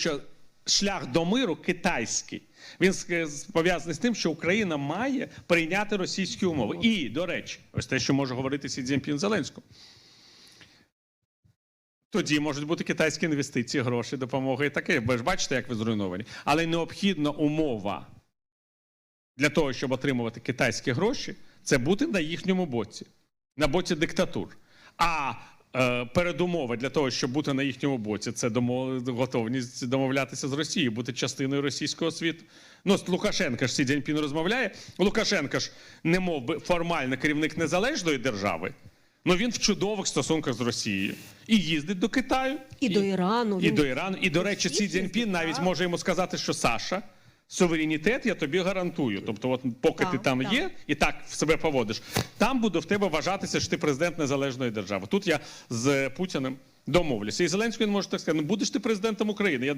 що шлях до миру китайський. Він пов'язаний з тим, що Україна має прийняти російські умови. І, до речі, ось те, що може говорити Сі Цзіньпін Зеленському. Тоді можуть бути китайські інвестиції, гроші, допомога і таке. Ви ж бачите, як ви зруйновані. Але необхідна умова для того, щоб отримувати китайські гроші, це бути на їхньому боці, на боці диктатур. А передумова для того, щоб бути на їхньому боці, це домов... готовність домовлятися з Росією, бути частиною російського світу. Ну, Лукашенка ж Сі розмовляє. Лукашенко ж не мов би формально керівник незалежної держави. Ну він в чудових стосунках з Росією і їздить до Китаю, І до Ірану. і Він- до Ірану. І, до речі, Сі Цзіньпін навіть може йому сказати, що Саша, суверенітет я тобі гарантую. Тобто, от поки Так, ти там так. є і так в себе поводиш, там буде в тебе вважатися, що ти президент незалежної держави. Тут я з Путіним домовлюся. І Зеленський він може так сказати: ну будеш ти президентом України. Я